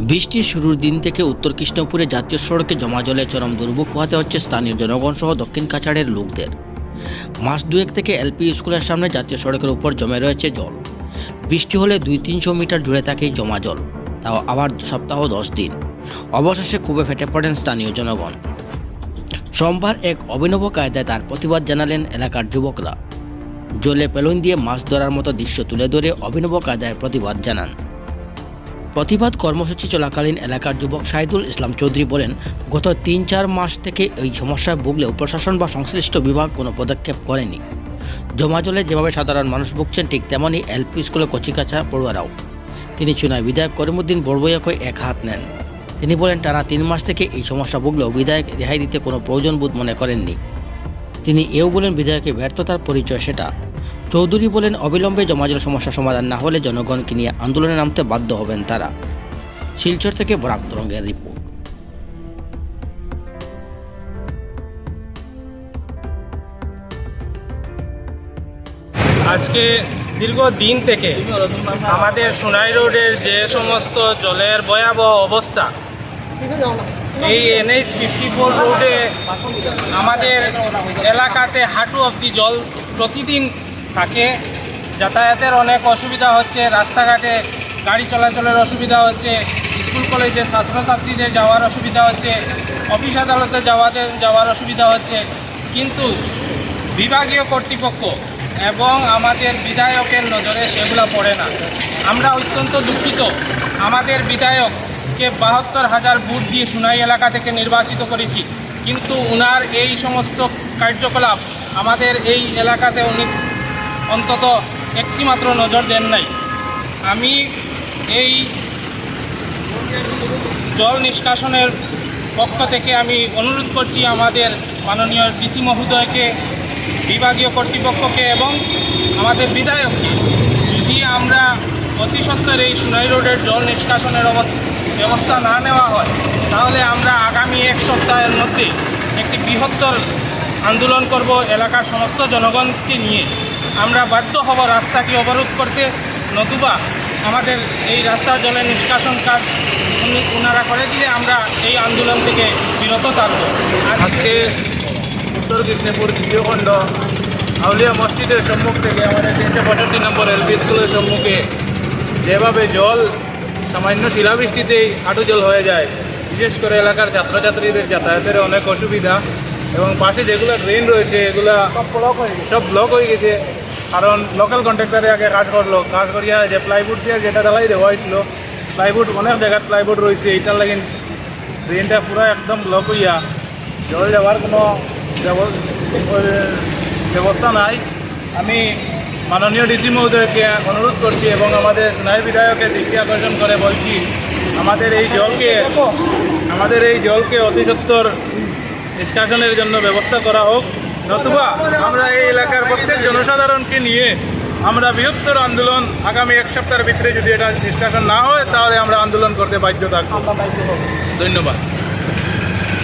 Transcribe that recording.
বৃষ্টির শুরুর দিন থেকে উত্তর কৃষ্ণপুরে জাতীয় সড়কে জমা জলে চরম দুর্ভোগ পোহাতে হচ্ছে স্থানীয় জনগণ সহ দক্ষিণ কাছাড়ের লোকদের। মাস দুয়েক থেকে এলপি স্কুলের সামনে জাতীয় সড়কের উপর জমে রয়েছে জল। বৃষ্টি হলে দুই তিনশো মিটার জুড়ে থাকেই জমা জল, তাও আবার সপ্তাহ দশ দিন। অবশেষে খুবই ফেটে পড়েন স্থানীয় জনগণ। সোমবার এক অভিনব কায়দায় তার প্রতিবাদ জানালেন এলাকার যুবকরা। জলে পেলন দিয়ে মাছ ধরার মতো দৃশ্য তুলে ধরে অভিনব কায়দায় প্রতিবাদ জানান। প্রতিবাদ কর্মসূচি চলাকালীন এলাকার যুবক সাইদুল ইসলাম চৌধুরী বলেন, গত তিন চার মাস থেকে এই সমস্যায় ভুগলেও প্রশাসন বা সংশ্লিষ্ট বিভাগ কোনো পদক্ষেপ করেনি। জমা জলে যেভাবে সাধারণ মানুষ ভুগছেন, ঠিক তেমনই এলপি স্কুলে কচিকাছা পড়ুয়ারাও। তিনি চুনায় বিধায়ক করিমুদ্দিন বড়বইয়াকে এক হাত নেন। তিনি বলেন, টানা তিন মাস থেকে এই সমস্যা ভুগলেও বিধায়ক রেহাই দিতে কোনো প্রয়োজন বোধ মনে করেননি। তিনি এও বলেন, বিধায়কের ব্যর্থতার পরিচয় সেটা। চৌধুরী বলেন, অবিলম্বে জমাজল সমস্যা সমাধান না হলে জনগণকে নিয়ে আন্দোলনে নামতে বাধ্য হবেন তারা। শিলচর থেকে বরাক তরঙ্গের রিপোর্ট। আজকে দীর্ঘ দিন থেকে আমাদের সোনাই রোডের যে সমস্ত জলের ভয়াবহ অবস্থা, এই এনএইচ ফিফটি ফোর রোডে আমাদের এলাকাতে হাঁটু অবধি জল প্রতিদিন থাকে। যাতায়াতের অনেক অসুবিধা হচ্ছে, রাস্তাঘাটে গাড়ি চলাচলের অসুবিধা হচ্ছে, স্কুল কলেজে ছাত্রছাত্রীদের যাওয়ার অসুবিধা হচ্ছে, অফিস আদালতে যাওয়াদের যাওয়ার অসুবিধা হচ্ছে। কিন্তু বিভাগীয় কর্তৃপক্ষ এবং আমাদের বিধায়কের নজরে সেগুলো পড়ে না। আমরা অত্যন্ত দুঃখিত। আমাদের বিধায়ককে বাহাত্তর হাজার ভোট দিয়ে সুনাই এলাকা থেকে নির্বাচিত করেছি। কিন্তু উনার এই সমস্ত কার্যকলাপ আমাদের এই এলাকাতে উনি অন্তত একটিমাত্র নজর দেন নাই। আমি এই জল নিষ্কাশনের পক্ষ থেকে আমি অনুরোধ করছি আমাদের মাননীয় ডিসি মহোদয়কে, বিভাগীয় কর্তৃপক্ষকে এবং আমাদের বিধায়ককে, যদি আমরা অতি সত্বর এই সুনাই রোডের জল নিষ্কাশনের ব্যবস্থা না নেওয়া হয়, তাহলে আমরা আগামী এক সপ্তাহের মধ্যে একটি বৃহত্তর আন্দোলন করব এলাকার সমস্ত জনগণকে নিয়ে। আমরা বাধ্য হব রাস্তাকে অবরোধ করতে। নতুবা আমাদের এই রাস্তার জলের নিষ্কাশন কাজ ওনারা করে দিলে আমরা এই আন্দোলন থেকে বিরত থাকব। আজকে উত্তর কৃষ্ণপুর দ্বিতীয় খণ্ড আউলিয়া মসজিদের সম্মুখ থেকে আমাদের তিনশো পঁয়ষট্টি নম্বর এলপি স্কুলের সম্মুখে যেভাবে জল সামান্য শিলাবৃষ্টিতেই হাঁটু জল হয়ে যায় বিশেষ করে এলাকার ছাত্রছাত্রীদের যাতায়াতের অনেক অসুবিধা এবং পাশে যেগুলো ড্রেন রয়েছে এগুলা সব ব্লক হয়ে গেছে। কারণ লোকাল কন্ট্রাক্টারে আগে কাজ করল। কাজ করিয়া যে প্লাইউড দিয়ে যেটা ঢালাই দেওয়া হয়েছিল প্লাইউড অনেক জায়গায় প্লাইউড রয়েছে, এইটার লাগি ড্রেনটা পুরো একদম ব্লক হইয়া জল যাওয়ার কোনো ব্যবস্থা নাই। আমি মাননীয় ডিসি মহোদয়কে অনুরোধ করছি এবং আমাদের সোনাই বিধায়কের দৃষ্টি আকর্ষণ করে বলছি, আমাদের এই জলকে, আমাদের এই জলকে অতি নিষ্কাশনের জন্য ব্যবস্থা করা হোক। নতুবা আমরা এই এলাকার প্রত্যেক জনসাধারণকে নিয়ে আমরা বৃহত্তর আন্দোলন আগামী এক সপ্তাহের ভিতরে যদি এটা নিষ্কাশন না হয় তাহলে আমরা আন্দোলন করতে বাধ্য থাকব। ধন্যবাদ।